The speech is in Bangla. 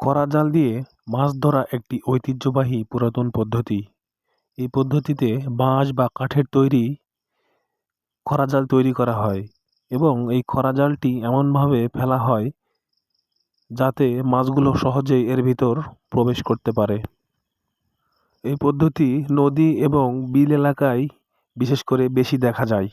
খরা জাল দিয়ে মাছ ধরা একটি ঐতিহ্যবাহী পুরাতন পদ্ধতি। এই পদ্ধতিতে বাঁশ বা কাঠের তৈরি খরা জাল তৈরি করা হয় এবং এই খরা জালটি এমনভাবে ফেলা হয় যাতে মাছগুলো সহজেই এর ভিতর প্রবেশ করতে পারে। এই পদ্ধতি নদী এবং বিল এলাকায় বিশেষ করে বেশি দেখা যায়।